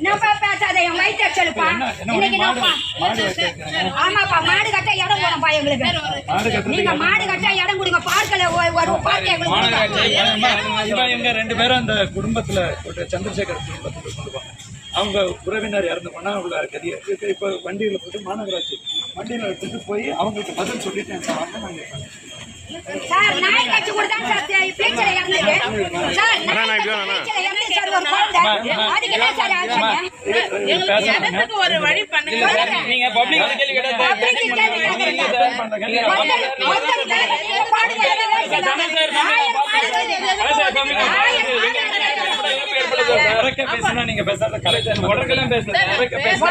என்னப்பா பேசாத என் வயிற்று சொல்லுப்பா இன்னைக்கு ஆமாப்பா மாடு கட்ட இடம் போடப்பா எங்களுக்கு. நீங்க மாடு கட்ட இடம் கொடுங்க. பார்க்கல ஒரு- பார்க்க எங்களுக்கு எங்க ரெண்டு பேரும் அந்த குடும்பத்துல ஒரு சந்திரசேகர் குடும்பத்துல சொல்லுவாங்க அவங்க உறவினர் இறந்து போனா அவங்க கதியை இப்போ வண்டியில போட்டு மாநகராட்சி வண்டியில எடுத்துட்டு போய் அவங்களுக்கு பதில் சொல்லிட்டேன் சார் வாங்க நாங்க சார் நாய் கட்சி கூட தான் சார் தே- பேச்சுல இறந்தது சார் நாய் கட்சி பேச்சுல இறந்தது சார் ஒரு குழந்தை. அதுக்கு என்ன சார் ஆச்சுங்க? இடத்துக்கு ஒரு வழி பண்ணுங்க. நீங்க பப்ளிக் கேள்வி கேட்டா இறக்க பேசினா நீங்க உடற்கெல்லாம் பேசுறது பேசல.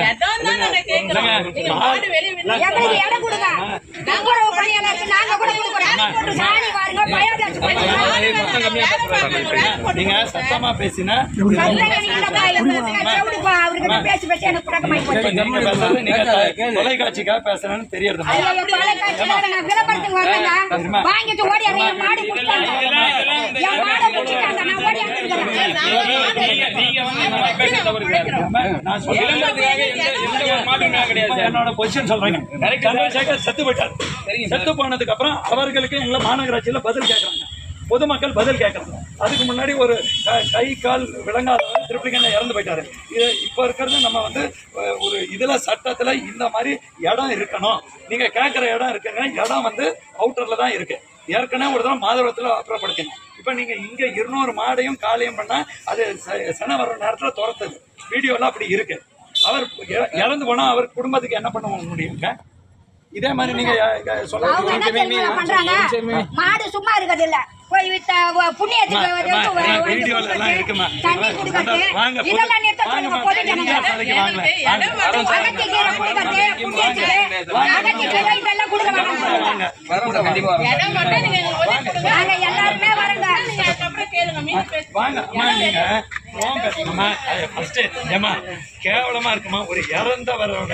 இடம் தான் நாங்க கேட்கிறோம் நீங்க மாடு சத்தமா பேசினா என்னோட பொசிஷன் சொல்றேங்க சந்திரசேகர் செத்து போயிட்டார். செத்து போனதுக்கு அப்புறம் அவர்களுக்கு எங்களை மாநகராட்சியில பதில் கேட்கறாங்க. பொதுமக்கள் பதில் கேட்கறாங்க. அதுக்கு முன்னாடி ஒரு க- கால் விளங்காதவர் திருப்பதிக்கண்ண இறந்து போயிட்டாரு. இது இப்போ இருக்கிறது நம்ம வந்து ஒரு இதுல சட்டத்துல இந்த மாதிரி இடம் இருக்கணும். நீங்க கேட்குற இடம் இருக்குங்க. இடம் வந்து அவுட்டர்ல தான் இருக்கு. ஏற்கனவே ஒரு தடவை மாதவரத்தில் அப்புறப்படுத்திங்க இப்போ நீங்க இங்க இருநூறு மாடையும் காலையும் பண்ணா அது சன வர நேரத்துல துரத்துது. வீடியோலாம் அப்படி இருக்கு. அவர் இற- இறந்து போனா அவர் குடும்பத்துக்கு என்ன பண்ண முடியுங்க இதே மாதிரி நீங்க சொல்ல? மாடு சும்மா இருக்கிறது இல்ல போய் எல்லாருமே கேவலமா இருக்குமா? ஒரு இறந்தவரோட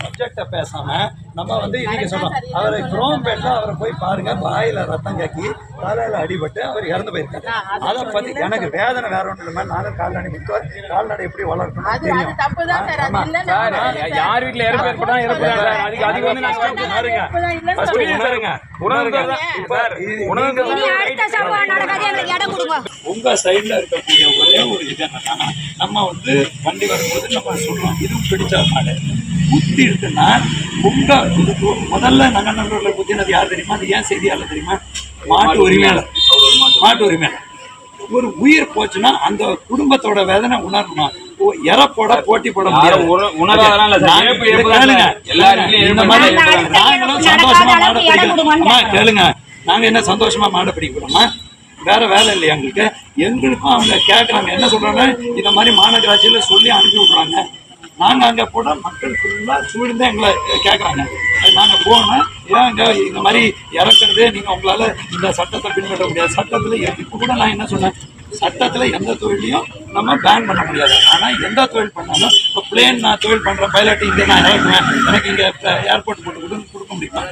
சப்ஜெக்ட பேசாம நம்ம வந்து இன்னைக்கு சொல்றோம் அவரை குரோம்பேட்ல அவரை போய் பாருங்க. வாயில ரத்தம் கக்கி தலையில அடிபட்டு அவர் இறந்து போயிருக்காரு. அதை பத்தி எனக்கு வேதனை வேற ஒன்றும் இல்லை நானும் கால்நடை முத்துவார் கால்நடை எப்படி வளர்க்கணும் அது அது தப்பு தான் சார். அது இல்ல சார் யார் வீட்ல இறப்பு ஏற்பட்டா இறப்பு தான். சார் அதுக்கு அதுக்கு வந்து உணருங்க. உணருங்க கொடுங்க. உங்க சைடுல இருக்கக்கூடிய ஒரே ஒரு இது என்னன்னா நம்ம வந்து வண்டி வரும்போது நம்ம சொல்றோம் இதுவும் பிடிச்ச மாடு. குத்தி இருக்குன்னா உங்க இதுக்கு முதல்ல நங்கநல்லூர்ல குத்தினது யார் தெரியுமா? அது ஏன் செய்தியாளர் தெரியுமா? மாட்டு உரிமையாளர். மாட்டு உரிமையாளர். ஒரு உயிர் போச்சுன்னா அந்த குடும்பத்தோட வேதனை உணரணும். ஓ, இறப்போட போட்டி போட கேளுங்க. நாங்க என்ன சந்தோஷமா மாட பிடிக்கிறோமா வேற வேலை இல்லையா எங்களுக்கு? எங்களுக்கும் அவங்க கேட்கறாங்க என்ன சொல்றாங்க? இந்த மாதிரி மாநகராட்சியில சொல்லி அனுப்பி விட்றாங்க. நாங்கள் அங்கே கூட மக்கள் ஃபுல்லாக சூழ்ந்து எங்களை கேட்கறாங்க அது நாங்கள் போனோம் ஏங்க இந்த மாதிரி இறக்குறது? நீங்கள் உங்களால் இந்த சட்டத்தை பின்பற்ற முடியாது. சட்டத்தில் இப்போ கூட நான் என்ன சொன்னேன்? சட்டத்தில் எந்த தொழிலையும் நம்ம பேன் பண்ண முடியாது. ஆனால் எந்த தொழில் பண்ணாலும் இப்போ பிளேன் நான் தொழில் பண்ணுற பைலட் இங்கே நான் இறக்குவேன் எனக்கு இங்கே ஏர்போர்ட் போட்டு கொடுக்க முடியுமா?